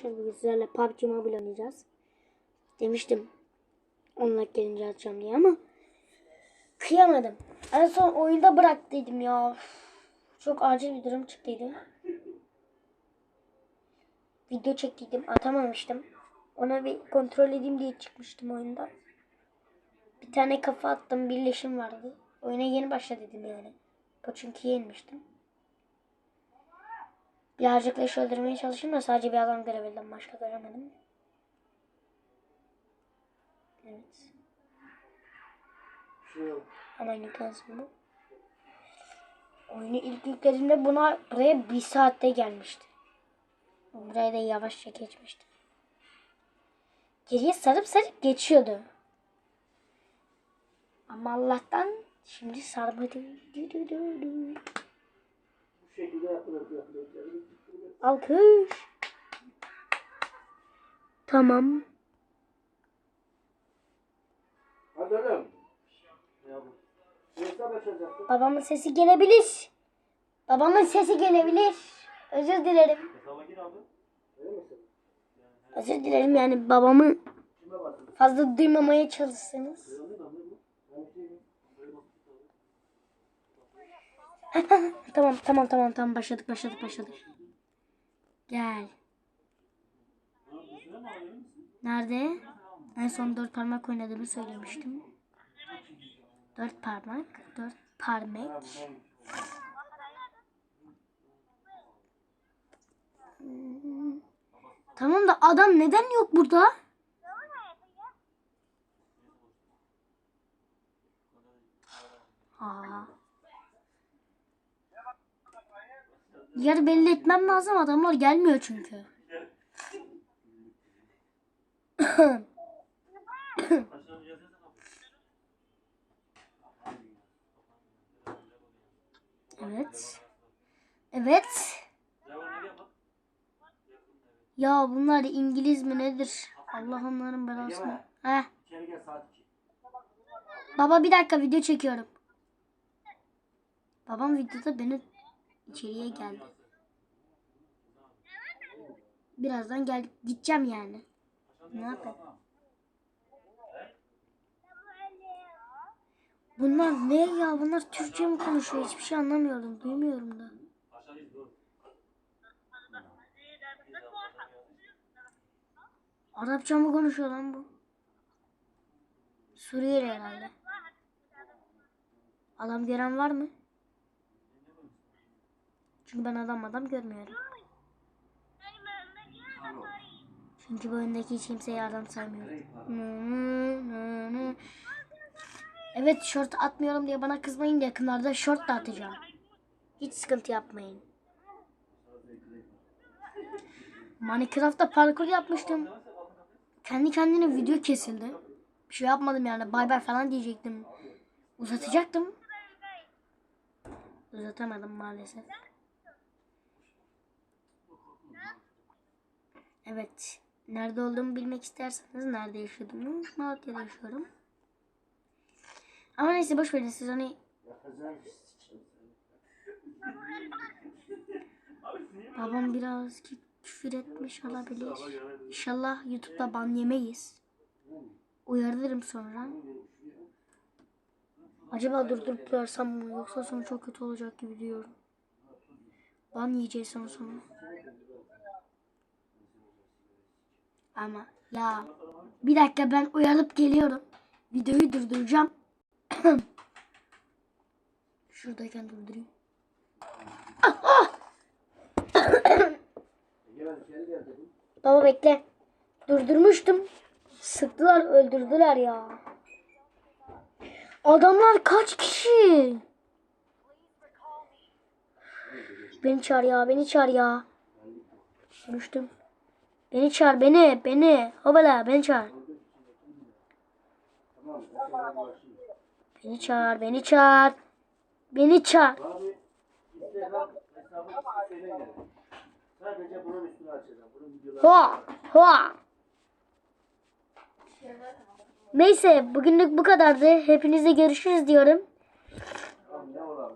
Şimdi sizlerle PUBG Mobile oynayacağız. Demiştim onunla gelince açacağım diye ama kıyamadım. En son oyunda bıraktıydım ya. Çok acil bir durum çıktıydı. Video çektiydim atamamıştım. Ona bir kontrol edeyim diye çıkmıştım oyunda. Bir tane kafa attım birleşim vardı. Oyuna yeni başladım yani. Çünkü yenmiştim. Birazcık leş öldürmeye çalıştım da sadece bir adam görebildim. Başka göremedim. Evet. Hemen yüklensin bu. Oyunu ilk yüklediğimde buna buraya bir saatte gelmişti. Buraya da yavaşça geçmişti. Geriye sarıp sarıp geçiyordu. Ama Allah'tan şimdi sarmadı. Bu şekilde yapılır. Alkış. Tamam. Hadi oğlum. Babamın sesi gelebilir. Babamın sesi gelebilir. Özür dilerim. Özür dilerim yani babamı fazla duymamaya çalışsanız. Tamam tamam tamam tamam başladık başladık başladık. Gel. Nerede? En son dört parmak oynadığımı söylemiştim. Dört parmak, dört parmak. Tamam da adam neden yok burada? Aa. Yer belli etmem lazım adamlar gelmiyor çünkü. evet. Evet. Ya bunlar İngiliz mi nedir? Allah onların belasını. Heh. İçeri gel saat 2. Baba bir dakika video çekiyorum. Babam videoda beni içeriye geldi. Birazdan gel gideceğim yani. Ne yapayım? Bunlar ne ya? Bunlar Türkçe mi konuşuyor? Hiçbir şey anlamıyorum. Duymuyorum da. Arapça mı konuşuyor lan bu? Suriyeli herhalde. Adam gören var mı? Çünkü ben adam adam görmüyorum. Çünkü bu oyundaki hiç kimseye adam saymıyorum. Evet short atmıyorum diye bana kızmayın yakınlarda short da atacağım. Hiç sıkıntı yapmayın. Minecraft'ta parkur yapmıştım. Kendi kendine video kesildi. Bir şey yapmadım yani bay bay falan diyecektim. Uzatacaktım. Uzatamadım maalesef. Evet. Nerede olduğumu bilmek isterseniz nerede yaşıyordum? Malatya'da yaşıyorum. Ama neyse boş verin siz Yapacağım. babam biraz küfür etmiş olabilir. İnşallah YouTube'da ban yemeyiz. Uyarırım sonra. Acaba durdurup durarsam mı yoksa sonu çok kötü olacak gibi diyorum. Ban yiyeceğiz sonra sonra. Ama ya bir dakika ben uyanıp geliyorum. Videoyu durduracağım. Şuradayken durdurayım. Dedim. Baba bekle. Durdurmuştum. Sıktılar öldürdüler ya. Adamlar kaç kişi? Beni çağır ya beni çağır ya. Düştüm. Beni çağır beni beni. Hobala beni çağır. Beni çağır beni çağır. Beni çağır. Hoa hoa. Neyse bugünlük bu kadardı. Hepinizle görüşürüz diyorum.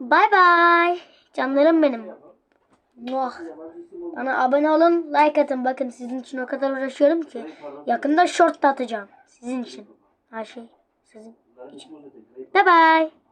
Bay bay. Canlarım benim. Olmaz. Bana abone olun, like atın. Bakın sizin için o kadar uğraşıyorum ki. Yakında short da atacağım. Sizin için. Her şey sizin. Zaten. Bye bye.